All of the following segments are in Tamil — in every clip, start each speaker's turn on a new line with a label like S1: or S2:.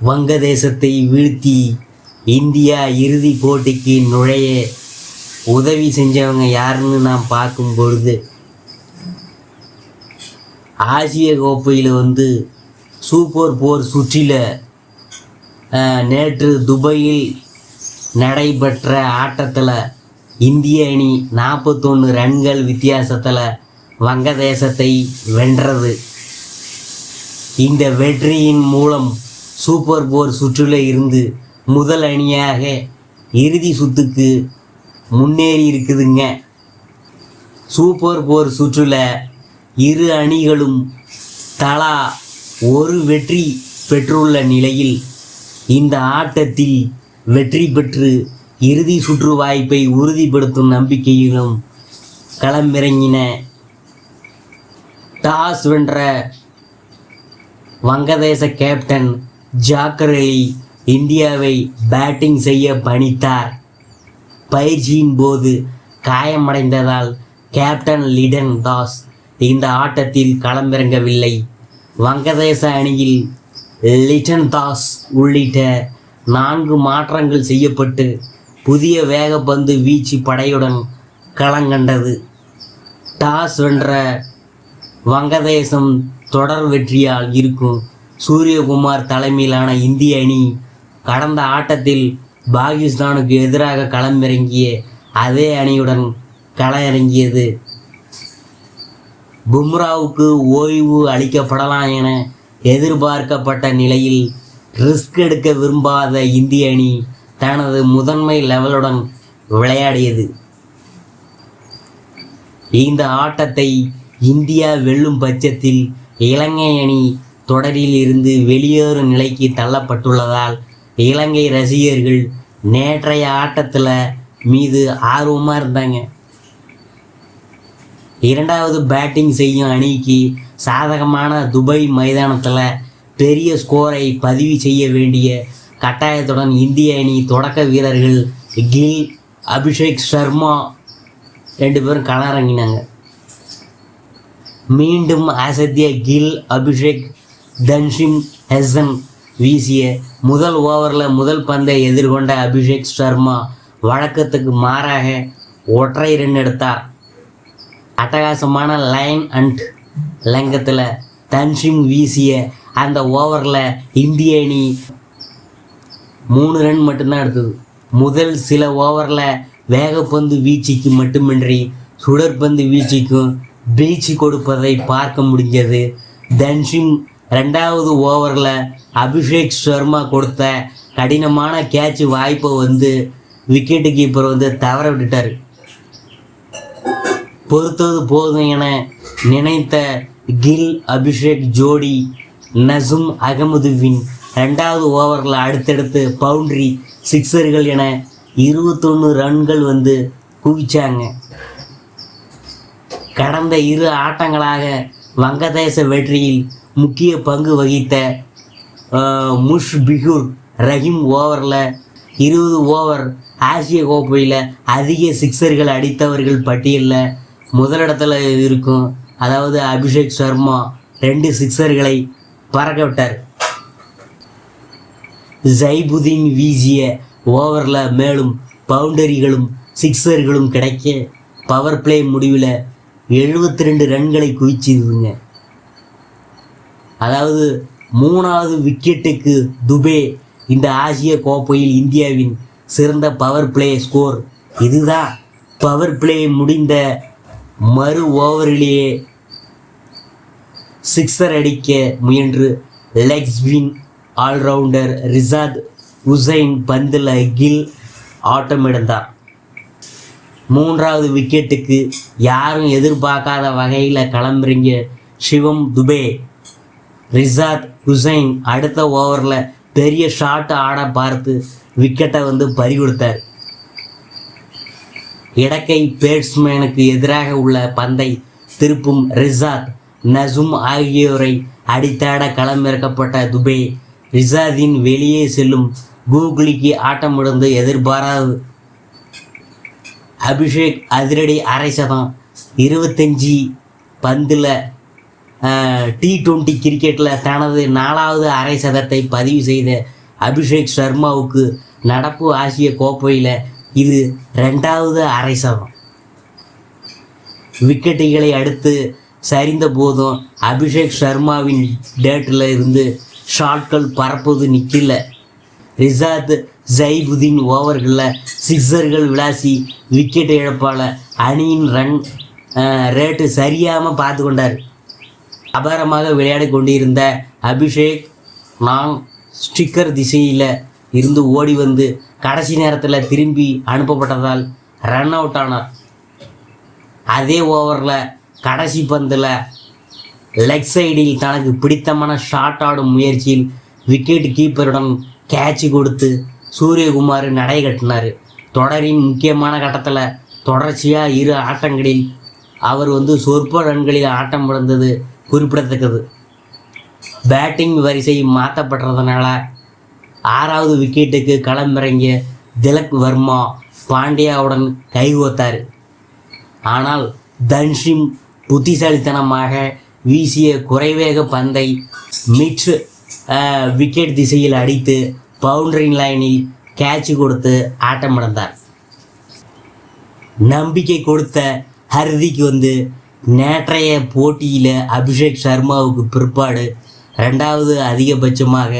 S1: வங்கதேசத்தை வீழ்த்தி இந்தியா இறுதி போட்டிக்கு நுழைய உதவி செஞ்சவங்க யாருன்னு நாம் பார்க்கும் பொழுது ஆசிய கோப்பையில் வந்து சூப்பர் போர் சுற்றில நேற்று துபாயில் நடைபெற்ற ஆட்டத்தில் இந்திய அணி நாற்பத்தொன்று ரன்கள் வித்தியாசத்தில் வங்கதேசத்தை வென்றது. இந்த வெற்றியின் மூலம் சூப்பர் போர் சுற்றில் இருந்து முதல் அணியாக இறுதி சுத்துக்கு முன்னேறி இருக்குதுங்க. சூப்பர் போர் சுற்றில் இரு அணிகளும் தலா ஒரு வெற்றி பெற்றுள்ள நிலையில் இந்த ஆட்டத்தில் வெற்றி பெற்று இறுதி சுற்று வாய்ப்பை உறுதிப்படுத்தும் நம்பிக்கையிலும் களமிறங்கின டாஸ் வென்ற வங்கதேச கேப்டன் ஜாக்கரலி இந்தியாவை பேட்டிங் செய்ய பணித்தார். பயிற்சியின் போது காயமடைந்ததால் கேப்டன் லிடன் தாஸ் இந்த ஆட்டத்தில் களமிறங்கவில்லை. வங்கதேச அணியில் லிட்டன் தாஸ் உள்ளிட்ட நான்கு மாற்றங்கள் செய்யப்பட்டு புதிய வேகப்பந்து வீச்சு படையுடன் களங்கண்டது டாஸ் வென்ற வங்கதேசம் தொடர் வெற்றியால் இருக்கும் சூரியகுமார் தலைமையிலான இந்திய அணி கடந்த ஆட்டத்தில் பாகிஸ்தானுக்கு எதிராக களமிறங்கிய அதே அணியுடன் களமிறங்கியது. பும்ராவுக்கு ஓய்வு அளிக்கப்படலாம் என எதிர்பார்க்கப்பட்ட நிலையில் ரிஸ்க் எடுக்க விரும்பாத இந்திய அணி தனது முதன்மை லெவலுடன் விளையாடியது. இந்த ஆட்டத்தை இந்தியா வெல்லும் பட்சத்தில் இலங்கை அணி தொடரில் இருந்து வெளியேறும் நிலைக்கு தள்ளப்பட்டுள்ளதால் இலங்கை ரசிகர்கள் நேற்றைய ஆட்டத்தில் மீது ஆர்வமாக இருந்தாங்க. இரண்டாவது பேட்டிங் செய்யும் அணிக்கு சாதகமான துபாய் மைதானத்தில் பெரிய ஸ்கோரை பதிவு செய்ய வேண்டிய கட்டாயத்துடன் இந்திய அணி தொடக்க வீரர்கள் கில் அபிஷேக் சர்மா ரெண்டு பேரும் களமிறங்கினாங்க. மீண்டும் அசத்திய கில் அபிஷேக் தன்ஷிம் ஹெசன் வீசிய முதல் ஓவரில் முதல் பந்தை எதிர்கொண்ட அபிஷேக் சர்மா வழக்கத்துக்கு மாறாக ஒற்றை ரன் எடுத்தார். அட்டகாசமான லைன் அண்ட் லங்கத்தில் தன்ஷிம் வீசிய அந்த ஓவரில் இந்திய அணி மூணு ரன் மட்டும்தான் எடுத்தது. முதல் சில ஓவரில் வேகப்பந்து வீச்சுக்கு மட்டுமின்றி சுடற்பந்து வீச்சுக்கும் பீச்சு கொடுப்பதை பார்க்க முடிஞ்சது. தன்ஷிம் ரெண்டாவது ஓவரில் அபிஷேக் சர்மா கொடுத்த கடினமான கேட்ச் வாய்ப்பை வந்து விக்கெட்டு கீப்பர் வந்து தவற விட்டுட்டார். பொறுத்தது போதும் என நினைத்த கில் அபிஷேக் ஜோடி நசும் அகமதுவின் ரெண்டாவது ஓவரில் அடுத்தடுத்து பவுண்ட்ரி சிக்ஸர்கள் என இருபத்தொன்று ரன்கள் வந்து குவிச்சாங்க. கடந்த இரு ஆட்டங்களாக வங்கதேச வெற்றியில் முக்கிய பங்கு வகித்த முஷ்பிகுர் ரஹீம் ஓவரில் இருபது ஓவர் ஆசிய கோப்பையில் அதிக சிக்ஸர்கள் அடித்தவர்கள் பட்டியலில் முதலிடத்தில் இருக்கும். அதாவது அபிஷேக் சர்மா ரெண்டு சிக்ஸர்களை பறக்க விட்டார் ஜைபுதீன் வீசிய ஓவரில் மேலும் பவுண்டரிகளும் சிக்ஸர்களும் கிடைக்க பவர் பிளே முடிவில் எழுபத்தி ரெண்டு ரன்களை குவிச்சிருதுங்க அதாவது மூணாவது விக்கெட்டுக்கு துபே இந்த ஆசிய கோப்பையில் இந்தியாவின் சிறந்த பவர் பிளே ஸ்கோர் இதுதான். பவர் பிளே முடிந்த மறு ஓவரிலேயே சிக்ஸர் அடிக்க முயன்று லெக்ஸ்வின் ஆல்ரவுண்டர் ரிசாத் உசைன் பந்தில் கில் ஆட்டமிடந்தார் மூன்றாவது விக்கெட்டுக்கு யாரும் எதிர்பார்க்காத வகையில் களமிறங்கிய சிவம் துபே ரிசாத் ஹுசைன் அடுத்த ஓவரில் பெரிய ஷாட் ஆட பார்த்து விக்கெட்டை வந்து பறி கொடுத்தார். இடக்கை பேட்ஸ்மேனுக்கு எதிராக உள்ள பந்தை திருப்பும் ரிசாத் நசும் ஆகியோரை அடித்தாட களமிறக்கப்பட்ட துபே ரிசாதின் வெளியே செல்லும் கூகுளிக்கு ஆட்டமிழந்து எதிர்பாராது அபிஷேக் அதிரடி அரை சதம் இருபத்தஞ்சி பந்தில் டி டுவெண்ட்டி கிரிக்கெட்டில் தனது நாலாவது அரை சதத்தை பதிவு செய்த அபிஷேக் சர்மாவுக்கு நடப்பு ஆசிய கோப்பையில் இது ரெண்டாவது அரை சதம். விக்கெட்டுகளை அடுத்து சரிந்த போதும் அபிஷேக் சர்மாவின் டேட்டில் இருந்து ஷாட்கள் பறப்பது நிற்கல ரிசாத் ஜெய்புதீன் ஓவர்களில் சிக்ஸர்கள் விளாசி விக்கெட் இழப்பால் அணியின் ரன் ரேட்டு சரியாமல் பார்த்து கொண்டார். அபாரமாக விளையாடி கொண்டிருந்த அபிஷேக் நான் ஸ்டிக்கர் திசையில் இருந்து ஓடி வந்து கடைசி நேரத்தில் திரும்பி அனுப்பப்பட்டதால் ரன் அவுட் ஆனார். அதே ஓவரில் கடைசி பந்தில் லெக் சைடில் தனக்கு பிடித்தமான ஷாட் ஆடும் முயற்சியில் விக்கெட் கீப்பருடன் கேட்ச் கொடுத்து சூரியகுமார் நடை கட்டினார். தொடரின் முக்கியமான கட்டத்தில் தொடர்ச்சியாக இரு ஆட்டங்களில் அவர் வந்து சொற்ப ரன்களில் ஆட்டம் இழந்தது குறிப்பிடத்தக்கது. பேட்டிங் வரிசை மாற்றப்படுறதுனால ஆறாவது விக்கெட்டுக்கு களமிறங்கிய திலக் வர்மா பாண்டியாவுடன் கைகோத்தார். ஆனால் தன்ஷிம் புத்திசாலித்தனமாக வீசிய குறைவேக பந்தை மிட் விக்கெட் திசையில் அடித்து பவுண்டரிங் லைனில் கேட்ச் கொடுத்து ஆட்டமிழந்தார். நம்பிக்கை கொடுத்த ஹர்திக் வந்து நேற்றைய போட்டியில் அபிஷேக் சர்மாவுக்கு பிற்பாடு ரெண்டாவது அதிகபட்சமாக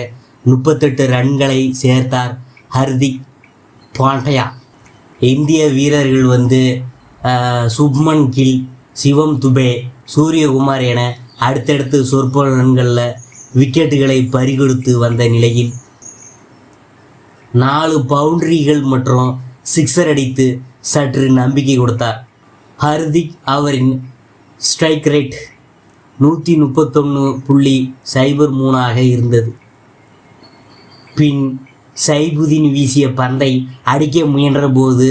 S1: முப்பத்தெட்டு ரன்களை சேர்த்தார் ஹர்திக் பாண்டையா. இந்திய வீரர்கள் வந்து சுப்மன் கில் சிவம் துபே சூரியகுமார் என அடுத்தடுத்து சொற்ப ரன்களில் விக்கெட்டுகளை பறிகொடுத்து வந்த நிலையில் நாலு பவுண்டரிகள் மற்றும் சிக்ஸர் அடித்து சற்று நம்பிக்கை கொடுத்தார். ஹர்திக் அவரின் ஸ்ட்ரைக் ரேட் நூற்றி முப்பத்தொன்று புள்ளி சைபர் மூணாக இருந்தது. பின் சைபுதீன் வீசிய பந்தை அடிக்க முயன்றபோது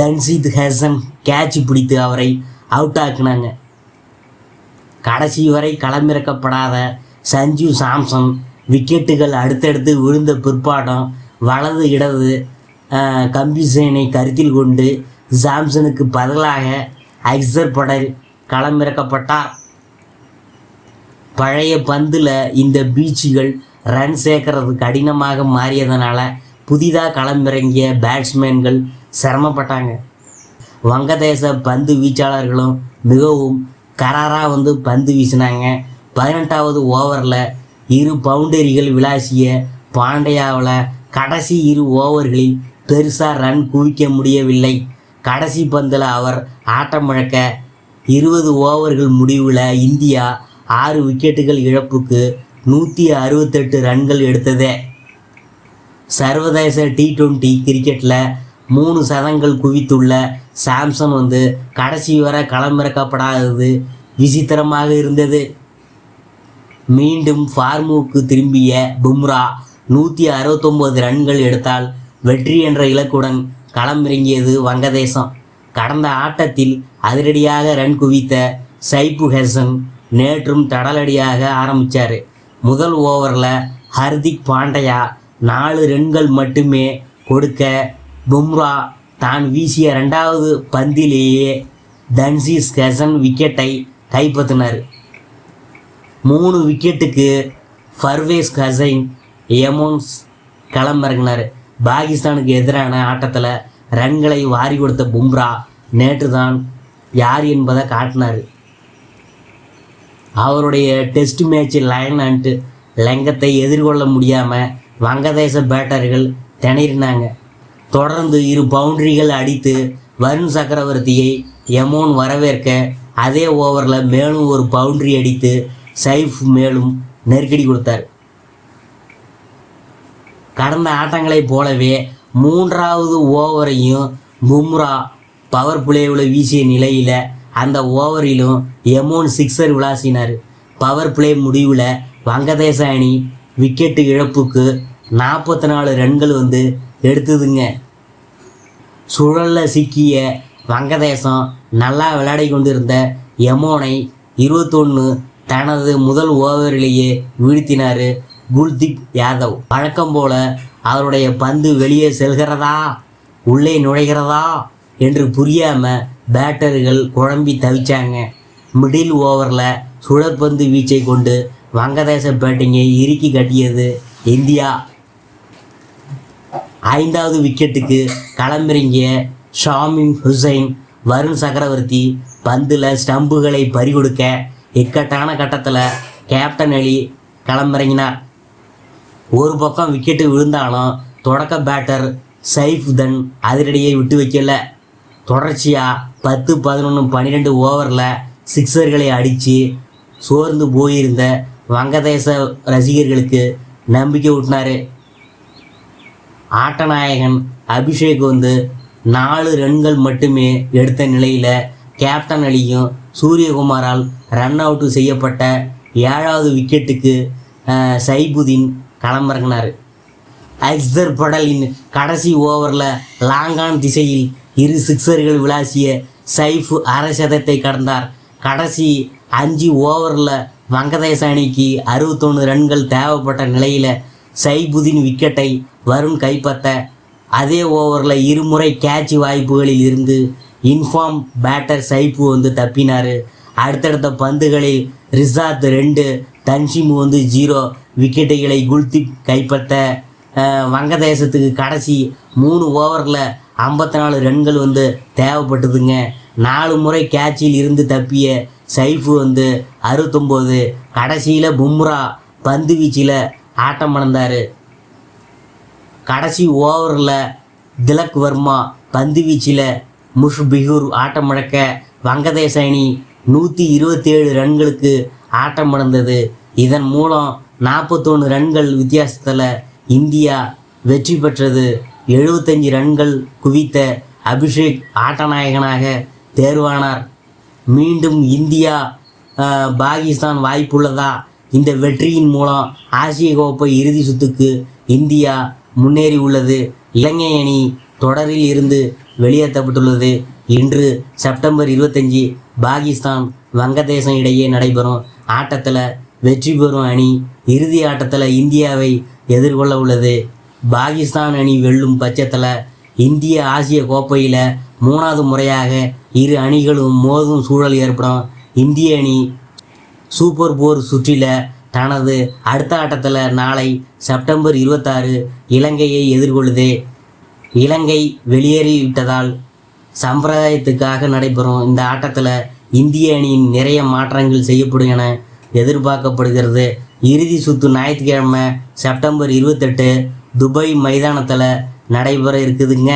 S1: தன்சித் ஹசன் கேட்ச் பிடித்து அவரை அவுட் ஆக்குனாங்க. கடைசி வரை களமிறக்கப்படாத சஞ்சு சாம்சன் விக்கெட்டுகள் அடுத்தடுத்து விழுந்த பிற்பாடம் வலது இடது கம்பிசேனை கருத்தில் கொண்டு சாம்சனுக்கு பதிலாக அக்சர் படல் களமிறக்கப்பட்டார். பழைய பந்தில் இந்த பீச்சுகள் ரன் சேர்க்கறது கடினமாக மாறியதனால புதிதாக களமிறங்கிய பேட்ஸ்மேன்கள் சிரமப்பட்டாங்க. வங்கதேச பந்து வீச்சாளர்களும் மிகவும் கராராக வந்து பந்து வீசினாங்க. பதினெட்டாவது ஓவரில் இரு பவுண்டரிகள் விளாசிய பாண்டியாவில் கடைசி இரு ஓவர்களில் பெருசாக ரன் குவிக்க முடியவில்லை. கடைசி பந்தில் அவர் ஆட்டம் இழக்க இருபது ஓவர்கள் முடிவில் இந்தியா ஆறு விக்கெட்டுகள் இழப்புக்கு நூற்றி அறுபத்தெட்டு ரன்கள் எடுத்ததே. சர்வதேச டி டுவெண்ட்டி கிரிக்கெட்டில் மூணு சதங்கள் குவித்துள்ள சாம்சங் வந்து கடைசி வரை களமிறக்கப்படாதது விசித்திரமாக இருந்தது. மீண்டும் ஃபார்முக்கு திரும்பிய பும்ரா நூற்றி அறுபத்தொம்போது ரன்கள் எடுத்தால் வெற்றி என்ற இலக்குடன் களமிறங்கியது வங்கதேசம். கடந்த ஆட்டத்தில் அதிரடியாக ரன் குவித்த சைப்பு ஹெசன் நேற்றும் தடலடியாக ஆரம்பித்தார் முதல் ஓவரில் ஹர்திக் பாண்டையா நாலு ரன்கள் மட்டுமே கொடுக்க பும்ரா தான் வீசிய ரெண்டாவது பந்திலேயே தன்சிஸ் ஹெசன் விக்கெட்டை கைப்பற்றினார். மூணு விக்கெட்டுக்கு ஃபர்வேஸ் ஹசைன் எமோன்ஸ் களமிறங்கினார். பாகிஸ்தானுக்கு எதிரான ஆட்டத்தில் ரன்களை வாரி கொடுத்த பும்ரா நேற்று தான் யார் என்பதை காட்டினார். அவருடைய டெஸ்ட் மேட்ச் லயன் அண்ட் லங்கத்தை எதிர்கொள்ள முடியாமல் வங்கதேச பேட்டர்கள் திணறினாங்க. தொடர்ந்து இரு பவுண்டரிகள் அடித்து வருண் சக்கரவர்த்தியை எமோன் வரவேற்க அதே ஓவரில் மேலும் ஒரு பவுண்டரி அடித்து சைஃப் மேலும் நெருக்கடி கொடுத்தார். கடந்த ஆட்டங்களைப் போலவே மூன்றாவது ஓவரையும் பும்ரா பவர் பிளேவில் வீசிய நிலையில் அந்த ஓவரிலும் எமோன் சிக்ஸர் விளாசினார். பவர் பிளே முடிவில் வங்கதேச அணி விக்கெட்டு இழப்புக்கு நாற்பத்தி நாலு ரன்கள் வந்து எடுத்ததுங்க. சுழலில் சிக்கிய வங்கதேசம் நல்லா விளையாடி கொண்டிருந்த எமோனை இருபத்தொன்று தனது முதல் ஓவரிலேயே வீழ்த்தினார் குல்தீப் யாதவ். வழக்கம் போல அவருடைய பந்து வெளியே செல்கிறதா? உள்ளே நுழைகிறதா? என்று புரியாமல் பேட்டர்கள் குழம்பி தவிச்சாங்க. மிடில் ஓவரில் சுழற்பந்து வீச்சை கொண்டு வங்கதேச பேட்டிங்கை இறுக்கி கட்டியது இந்தியா. ஐந்தாவது விக்கெட்டுக்கு களமிறங்கிய ஷாமிம் ஹுசைன் வருண் சக்கரவர்த்தி பந்தில் ஸ்டம்புகளை பறிகொடுக்க இக்கட்டான கட்டத்தில் கேப்டன் அலி களமிறங்கினார். ஒரு பக்கம் விக்கெட்டு விழுந்தாலும் தொடக்க பேட்டர் சைஃப் தன் அதிரடியை விட்டு வைக்கலை. தொடர்ச்சியாக பத்து பதினொன்று பன்னிரெண்டு ஓவரில் சிக்ஸர்களை அடித்து சோர்ந்து போயிருந்த வங்கதேச ரசிகர்களுக்கு நம்பிக்கை ஊட்டினார். ஆட்டநாயகன் அபிஷேக் வந்து நாலு ரன்கள் மட்டுமே எடுத்த நிலையில் கேப்டன் அலியும் சூரியகுமாரால் ரன் அவுட்டு செய்யப்பட்ட ஏழாவது விக்கெட்டுக்கு சைபுதீன் களமிறங்கினார். அக்சர் படலின் கடைசி ஓவரில் லாங்கான் திசையில் இரு சிக்ஸர்கள் விளாசிய சைஃப் அரை சதத்தை கடந்தார். கடைசி அஞ்சு ஓவரில் வங்கதேச அணிக்கு அறுபத்தொன்று ரன்கள் தேவைப்பட்ட நிலையில் சைபுதீன் விக்கெட்டை வருண் கைப்பற்ற அதே ஓவரில் இருமுறை கேட்ச் வாய்ப்புகளில் இருந்து இன்ஃபார்ம் பேட்டர் சைப்பு வந்து தப்பினார். அடுத்தடுத்த பந்துகளில் ரிசாத் ரெண்டு தன்ஷிம் வந்து ஜீரோ விக்கெட்டுகளை குல்தி கைப்பற்ற வங்கதேசத்துக்கு கடைசி மூணு ஓவரில் ஐம்பத்தி நாலு ரன்கள் வந்து தேவைப்பட்டதுங்க. நாலு முறை கேட்சில் இருந்து தப்பிய சைஃபு வந்து அறுபத்தொம்போது. கடைசியில் பும்ரா பந்து வீச்சில் ஆட்டம் மணந்தார். கடைசி ஓவரில் திலக் வர்மா பந்து வீச்சில் முஷ்பிகுர் ஆட்டம் முழக்க வங்கதேச அணி நூற்றி இருபத்தேழு ரன்களுக்கு ஆட்டம் நடந்தது இதன் மூலம் நாற்பத்தொன்று ரன்கள் வித்தியாசத்தில் இந்தியா வெற்றி பெற்றது. எழுபத்தஞ்சு ரன்கள் குவித்த அபிஷேக் ஆட்டநாயகனாக தேர்வானார். மீண்டும் இந்தியா பாகிஸ்தான் வாய்ப்புள்ளதா? இந்த வெற்றியின் மூலம் ஆசிய கோப்பை இறுதி சுத்துக்கு இந்தியா முன்னேறி உள்ளது. இலங்கை அணி தொடரில் இருந்து வெளியேற்றப்பட்டுள்ளது. இன்று செப்டம்பர் இருபத்தஞ்சி பாகிஸ்தான் வங்கதேசம் இடையே நடைபெறும் ஆட்டத்தில் வெற்றி பெறும் அணி இறுதி ஆட்டத்தில் இந்தியாவை எதிர்கொள்ள உள்ளது பாகிஸ்தான் அணி வெல்லும் பட்சத்தில் இந்திய ஆசிய கோப்பையில் மூணாவது முறையாக இரு அணிகளும் மோதும் சூழல் ஏற்படும். இந்திய அணி சூப்பர் போர் சுற்றில தனது அடுத்த ஆட்டத்தில் நாளை செப்டம்பர் இருபத்தாறு இலங்கையை எதிர்கொள்ளுது. இலங்கை வெளியேறிவிட்டதால் சம்பிரதாயத்துக்காக நடைபெறும் இந்த ஆட்டத்தில் இந்திய அணியின் நிறைய மாற்றங்கள் செய்யப்படும் என எதிர்பார்க்கப்படுகிறது. இறுதி சுற்று ஞாயிற்றுக்கிழமை செப்டம்பர் இருபத்தெட்டு துபாய் மைதானத்தில் நடைபெற இருக்குதுங்க.